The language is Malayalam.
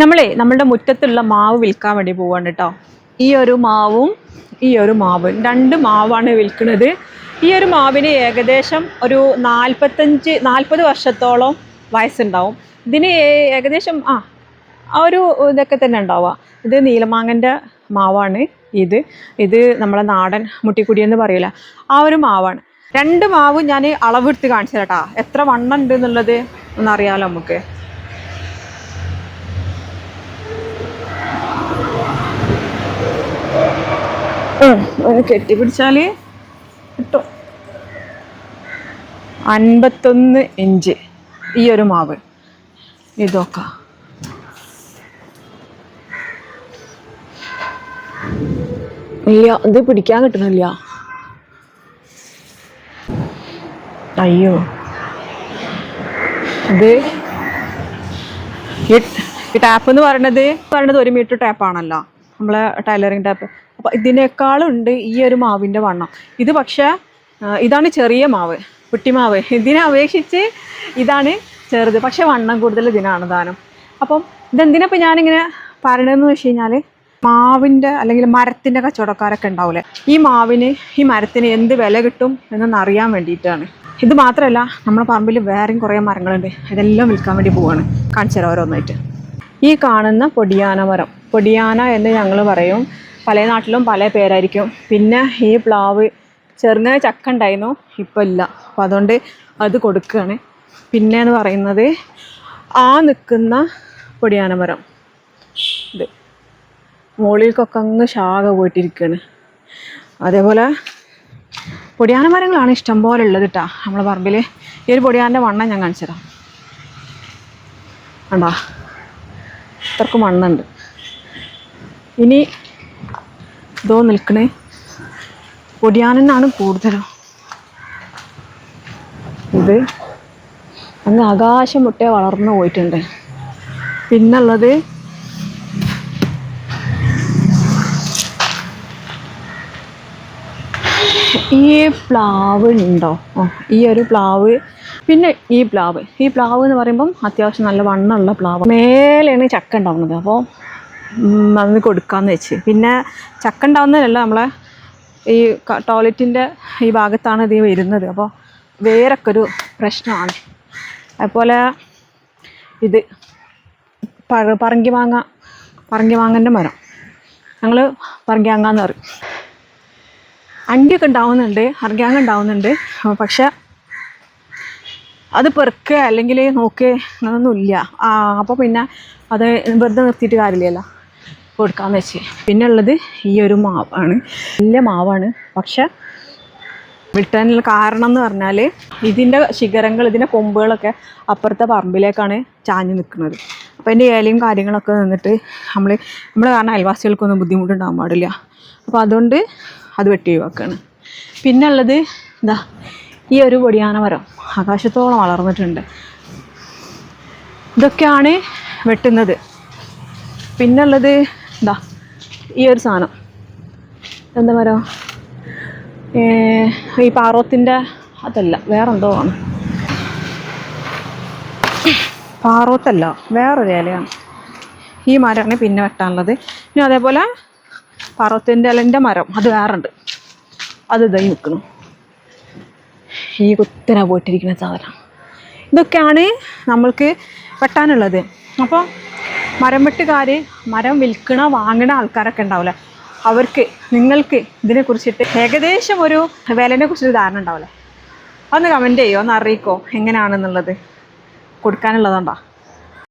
നമ്മളെ നമ്മളുടെ മുറ്റത്തുള്ള മാവ് വിൽക്കാൻ വേണ്ടി പോവാണ് കേട്ടോ. ഈ ഒരു മാവും ഈ ഒരു മാവും രണ്ട് മാവാണ് വിൽക്കുന്നത്. ഈ ഒരു മാവിന് ഏകദേശം ഒരു നാൽപ്പത്തഞ്ച് നാൽപ്പത് വർഷത്തോളം വയസ്സുണ്ടാവും. ഇതിന് ഏകദേശം ആ ആ ഒരു ഇതൊക്കെ തന്നെ ഉണ്ടാവുക. ഇത് നീലമാങ്ങന്റെ മാവാണ് ഇത്. ഇത് നമ്മളെ നാടൻ മുട്ടിക്കുടി എന്ന് പറയില്ല ആ ഒരു മാവാണ്. രണ്ട് മാവ് ഞാൻ അളവെടുത്ത് കാണിച്ചു തരാട്ടാ എത്ര വണ്ണം ഉണ്ട് എന്നുള്ളത് ഒന്നറിയാമല്ലോ നമുക്ക്. ഒന്ന് കെട്ടിപ്പിടിച്ചാൽ കിട്ടും. അൻപത്തൊന്ന് ഇഞ്ച് ഈ ഒരു മാവ്. ഇതൊക്കെ. ഇത് പിടിക്കാൻ കിട്ടണില്ല. അയ്യോ. ഇത് ഈ ടാപ്പ് എന്ന് പറയണത് പറയണത് ഒരു മീറ്റർ ടാപ്പാണല്ലോ. നമ്മളെ ടൈലറിങ് ടാപ്പ്. അപ്പോൾ ഇതിനേക്കാളുണ്ട് ഈ ഒരു മാവിന്റെ വണ്ണം. ഇത് പക്ഷേ ഇതാണ് ചെറിയ മാവ് കുട്ടിമാവ് ഇതിനെ അപേക്ഷിച്ച് ഇതാണ് ചെറുത്. പക്ഷേ വണ്ണം കൂടുതൽ ഇതിനാണ് ദാനം. അപ്പം ഇതെന്തിനപ്പോൾ ഞാനിങ്ങനെ പറയണതെന്ന് വെച്ച് കഴിഞ്ഞാൽ മാവിന്റെ അല്ലെങ്കിൽ മരത്തിന്റെ കച്ചവടക്കാരൊക്കെ ഉണ്ടാവില്ലേ ഈ മാവിന് ഈ മരത്തിന് എന്ത് വില കിട്ടും എന്നൊന്ന് അറിയാൻ വേണ്ടിയിട്ടാണ്. ഇത് മാത്രമല്ല നമ്മുടെ പറമ്പിൽ വേറെയും കുറേ മരങ്ങളുണ്ട്. ഇതെല്ലാം വിൽക്കാൻ വേണ്ടി പോവാണ്. കാണിച്ചു തരാം ഓരോന്നായിട്ട്. ഈ കാണുന്ന പൊടിയാന മരം. പൊടിയാന എന്ന് ഞങ്ങൾ പറയും. പല നാട്ടിലും പല പേരായിരിക്കും. പിന്നെ ഈ പ്ലാവ് ചെറുങ്ങനെ ചക്ക ഉണ്ടായിരുന്നു ഇപ്പം ഇല്ല. അപ്പോൾ അതുകൊണ്ട് അത് കൊടുക്കുകയാണ്. പിന്നെ എന്ന് പറയുന്നത് ആ നിൽക്കുന്ന പൊടിയാന മരം. ഇത് മുകളിലേക്കൊക്കെ അങ്ങ് ശാഖ പോയിട്ടിരിക്കുകയാണ്. അതേപോലെ പൊടിയാന മരങ്ങളാണ് ഇഷ്ടം പോലെ ഉള്ളത് കേട്ടോ. നമ്മളെ പറമ്പിൽ ഈ ഒരു പൊടിയാന്റെ വണ്ണം ഞാൻ കാണിച്ചു തരാം. കണ്ടോ? ഇത്രക്കും മണ്ണുണ്ട്. ഇനി ഇതോ നിൽക്കണേ. പൊടിയാനെന്നാണ് കൂടുതലും. ഇത് അങ്ങ് ആകാശം മുട്ടേ വളർന്നു പോയിട്ടുണ്ട്. പിന്നുള്ളത് ഈ പ്ലാവ് ഉണ്ടോ? ഓ ഈ ഒരു പ്ലാവ്. പിന്നെ ഈ പ്ലാവ്. ഈ പ്ലാവ് എന്ന് പറയുമ്പം അത്യാവശ്യം നല്ല വണ്ണമുള്ള പ്ലാവ്. മേലെയാണ് ചക്ക ഉണ്ടാവുന്നത്. അപ്പോൾ അന്ന് കൊടുക്കാമെന്ന് വെച്ച്. പിന്നെ ചക്ക ഉണ്ടാവുന്നതല്ല നമ്മളെ ഈ ടോയ്ലറ്റിന്റെ ഈ ഭാഗത്താണ് ഇത് വരുന്നത്. അപ്പോൾ വേറൊക്കെ ഒരു പ്രശ്നമാണ്. അതുപോലെ ഇത് പറങ്കി മാങ്ങ പറങ്കി മാങ്ങന്റെ മരം. ഞങ്ങൾ പറങ്കി മാങ്ങ എന്ന് പറയും. അണ്ടിയൊക്കെ ഉണ്ടാവുന്നുണ്ട് അർഗ്യാങ് ഉണ്ടാവുന്നുണ്ട്. പക്ഷെ അത് പെറുക്കുക അല്ലെങ്കിൽ നോക്കുക അങ്ങനൊന്നുമില്ല. അപ്പോൾ പിന്നെ അത് വെറുതെ നിർത്തിയിട്ട് കാര്യമില്ലല്ലോ. കൊടുക്കാമെന്ന് വെച്ച്. പിന്നെ ഉള്ളത് ഈ ഒരു മാവാണ്. നല്ല മാവാണ്. പക്ഷെ വിട്ടാനുള്ള കാരണം എന്ന് പറഞ്ഞാൽ ഇതിന്റെ ശിഖരങ്ങൾ ഇതിന്റെ കൊമ്പുകളൊക്കെ അപ്പുറത്തെ പറമ്പിലേക്കാണ് ചാഞ്ഞ് നിൽക്കുന്നത്. അപ്പോൾ അതിന്റെ ഇലയും കാര്യങ്ങളൊക്കെ നിന്നിട്ട് നമ്മൾ നമ്മൾ കാരണം അയൽവാസികൾക്കൊന്നും ബുദ്ധിമുട്ടുണ്ടാകാൻ പാടില്ല. അപ്പോൾ അതുകൊണ്ട് അത് വെട്ടി ഒഴിവാക്കുകയാണ് പിന്നെ ഉള്ളത് ഈ ഒരു പൊടിയാന മരം ആകാശത്തോളം വളർന്നിട്ടുണ്ട്. ഇതൊക്കെയാണ് വെട്ടുന്നത്. പിന്നുള്ളത് എന്താ ഈ ഒരു സാധനം. എന്താ മരം ഈ പാറോത്തിന്റെ അതല്ല വേറെന്തോ ആണ്. പാറോത്തല്ല വേറൊരു ഇലയാണ്. ഈ മരമാണ് പിന്നെ വെട്ടാനുള്ളത്. പിന്നെ അതേപോലെ പാറോത്തിന്റെ ഇലന്റെ മരം അത് വേറുണ്ട്. അത് ഇതായി നിൽക്കുന്നു ഈ കുത്തന പോയിട്ടിരിക്കുന്ന സാധനം. ഇതൊക്കെയാണ് നമ്മൾക്ക് വെട്ടാനുള്ളത്. അപ്പോൾ മരം വെട്ടുകാർ മരം വിൽക്കണ വാങ്ങണ ആൾക്കാരൊക്കെ ഉണ്ടാവില്ല അവർക്ക് നിങ്ങൾക്ക് ഇതിനെക്കുറിച്ചിട്ട് ഏകദേശം ഒരു വിലനെ കുറിച്ചൊരു ധാരണ ഉണ്ടാവില്ല ഒന്ന് കമന്റ് ചെയ്യോ? ഒന്ന് അറിയിക്കോ? എങ്ങനെയാണെന്നുള്ളത് കൊടുക്കാനുള്ളതുണ്ടോ?